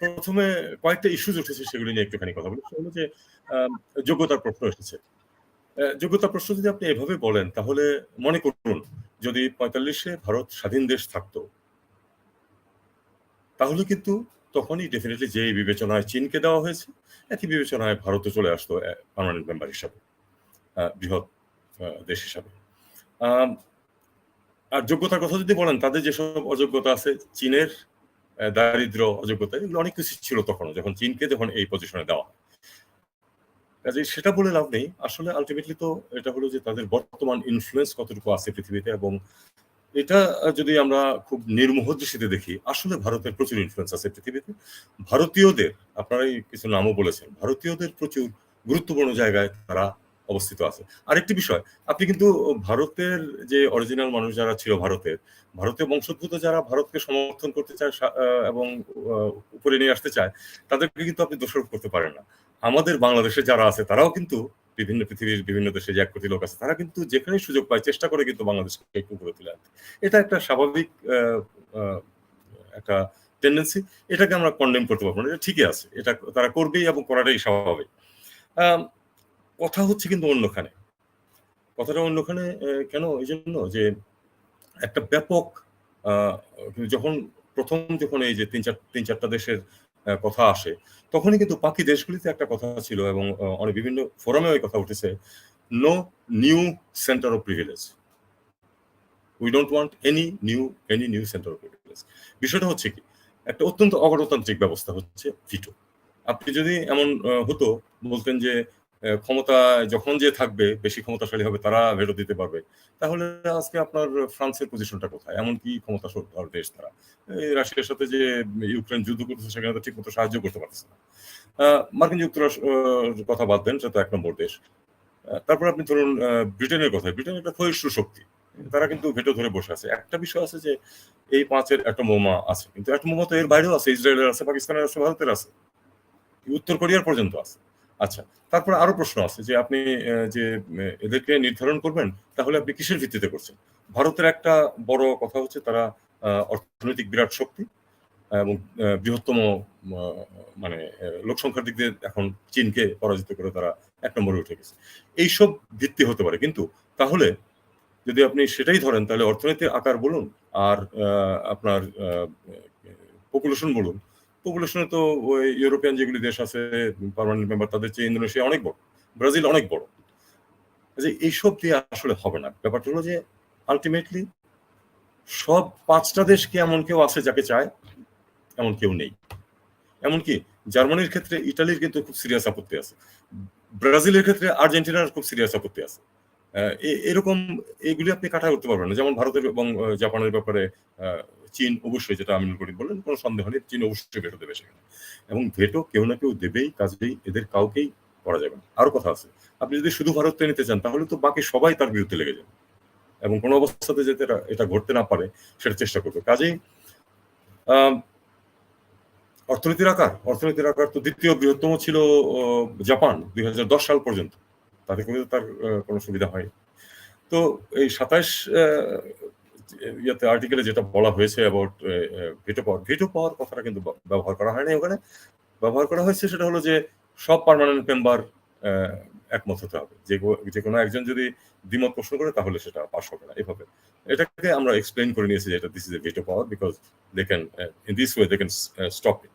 প্রথমে কয়েকটা ইস্যুজ উঠেছে সেগুলি নিয়ে একটুখানি কথা বলি। সেটা হলো যে যোগ্যতার প্রশ্ন এসেছে। যোগ্যতার প্রশ্ন যদি আপনি এভাবে বলেন তাহলে মনে করুন যদি পঁয়তাল্লিশে ভারত স্বাধীন দেশ থাকতো তাহলে কিন্তু তখনই ডেফিনেটলি যে বিবেচনায় চীনকে দেওয়া হয়েছে, একই বিবেচনায় ভারতও চলে আসতো পার্মানেন্ট মেম্বার হিসাবে। বৃহৎ দেশ হিসাবে। আর যোগ্যতার কথা যদি বলেন তাদের যেসব অযোগ্যতা আছে চীনের অ্যা দারিদ্র্য, অযোগ্যতা এগুলো অনেক কিছু ছিল তখন যখন চীনকে যখন এই পজিশনে দেওয়া হয়। কাজেই সেটা বলে লাভ নেই। আসলে আলটিমেটলি তো এটা হলো যে তাদের বর্তমান ইনফ্লুয়েন্স কতটুকু আছে পৃথিবীতে এবং এটা যদি আমরা খুব নির্মোহ দৃষ্টিতে দেখি, আসলে ভারতের প্রচুর ইনফ্লুয়েন্স আছে পৃথিবীতে। ভারতীয়দের আপনারাই কিছু নামও বলেছেন। ভারতীয়দের প্রচুর গুরুত্বপূর্ণ জায়গায় তারা অবস্থিত আছে। আরেকটি বিষয়, আপনি কিন্তু ভারতের যে অরিজিনাল মানুষ যারা ছিল ভারতের, ভারতীয় বংশোদ্ভূত যারা ভারতকে সমর্থন করতে চায় এবং উপরে নিয়ে আসতে চায়, তাদেরকে কিন্তু আপনি দোষারোপ করতে পারেন না। আমাদের বাংলাদেশে যারা আছে তারাও কিন্তু বিভিন্ন পৃথিবীর বিভিন্ন দেশে যে ১ কোটি লোক আছে তারা কিন্তু যেখানেই সুযোগ পায় চেষ্টা করে কিন্তু বাংলাদেশকে একটু উপরে তুলে আনতে। এটা একটা স্বাভাবিক একটা টেন্ডেন্সি এটাকে আমরা কন্ডেম করতে পারব না। এটা ঠিকই আছে। এটা তারা করবেই এবং করাটাই স্বাভাবিক। কথা হচ্ছে কিন্তু অন্যখানে। কথাটা অন্যখানে কেন এই জন্য যে একটা ব্যাপক যখন প্রথম যখন এই যে ৩-৪ ৩-৪ টা দেশের কথা আসে, তখনই কিন্তু বাকি দেশগুলিতে একটা কথা ছিল এবং অনেক বিভিন্ন ফোরামেও ওই কথা উঠেছে। No new centre of privilege. We don't want any new any new centre of privilege. বিষয়টা হচ্ছে কি? একটা অত্যন্ত অগণতান্ত্রিক ব্যবস্থা হচ্ছে ভিটো। আপনি যদি এমন হতো বলতেন যে অ্যা ক্ষমতায় যখন যে থাকবে বেশি ক্ষমতাশালী হবে তারা ভেটো দিতে পারবে। তাহলে আজকে আপনার ফ্রান্সের পজিশনটা কোথায়? এমন কি ক্ষমতাধর দেশ তারা? রাশিয়ার সাথে যে ইউক্রেন যুদ্ধ করতেছে সেখানে তো ঠিকমতো সাহায্য করতে পারতেছে না। মার্কিন যুক্তরাষ্ট্র কথা বাদ দেন সেটা এক নম্বর দেশ। তারপর আপনি ধরুন ব্রিটেনের কথা। ব্রিটেন একটা ক্ষয়িষ্ণু শক্তি। তারা কিন্তু ভেটো ধরে বসে আছে। একটা বিষয় আছে যে এই পাঁচের একটা মোমা আছে। কিন্তু একটা বোমা তো এর বাইরেও আছে। ইসরায়েলের আছে, পাকিস্তানের আছে, ভারতের আছে। উত্তর কোরিয়ার পর্যন্ত আছে। আচ্ছা, তারপরে আরও প্রশ্ন আছে যে আপনি যে এদেরকে নির্ধারণ করবেন তাহলে আপনি কিসের ভিত্তিতে করছেন? ভারতের একটা বড় কথা হচ্ছে তারা অর্থনৈতিক বিরাট শক্তি এবং বৃহত্তম মানে অ্যা লোক সংখ্যার দিক দিয়ে এখন চীনকে পরাজিত করে তারা এক নম্বরে উঠে গেছে। এইসব ভিত্তি হতে পারে। কিন্তু তাহলে যদি আপনি সেটাই ধরেন তাহলে অর্থনীতির আকার বলুন আর আপনার পপুলেশন বলুন। পপুলেশনে তো ওই ইউরোপিয়ান যেগুলি দেশ আছে পার্মানেন্ট মেম্বার তাদের চেয়ে ইন্দোনেশিয়া অনেক বড়। ব্রাজিল অনেক বড়। যে এইসব দিয়ে আসলে হবে না। ব্যাপারটা হলো যে আল্টিমেটলি সব ৫ টা দেশ কি এমন কেউ আছে যাকে চায়? এমন কেউ নেই। এমনকি জার্মানির ক্ষেত্রে ইটালির কিন্তু খুব সিরিয়াস আপত্তি আছে। ব্রাজিলের ক্ষেত্রে আর্জেন্টিনার খুব সিরিয়াস আপত্তি আছে। এরকম এগুলি আপনি কাটায় উঠতে পারবেন না। যেমন ভারতের এবং জাপানের ব্যাপারে চীন অবশ্যই যেটা আমিনুল করিম বললেন কোনো সন্দেহ নেই চীন অবশ্যই ভেটো দেবে সেখানে। এবং ভেটো কেউ না কেউ দেবেই কাজেই এদের কাউকেই করা যাবে না। আরও কথা আছে। আপনি যদি শুধু ভারতকে নিতে চান তাহলে তো বাকি সবাই তার বিরুদ্ধে লেগে যাবে। এবং কোন অবস্থাতে যাতে এটা ঘটতে না পারে সেটা চেষ্টা করবে। কাজেই অর্থনীতির আকার, অর্থনীতির আকার তো দ্বিতীয় বৃহত্তম ছিল জাপান ২০১০ সাল পর্যন্ত। তাতে করে তার কোন সুবিধা হয়নি। তো এই ২৭ অ্যা ইয়াতে আর্টিকেলে যেটা বলা হয়েছে about veto power, veto power কথাটা কিন্তু ব্যবহার করা হয় নাই ওখানে। ব্যবহার করা হয়েছে সেটা হলো যে সব পার্মানেন্ট মেম্বার একমত হতে হবে। যে যেকোনো একজন যদি দ্বিমত প্রশ্ন করে তাহলে সেটা পাস হবে না এভাবে। এটাকে আমরা এক্সপ্লেইন করে নিয়েছি যে এটা this is a veto power because they can in this way they can stop it.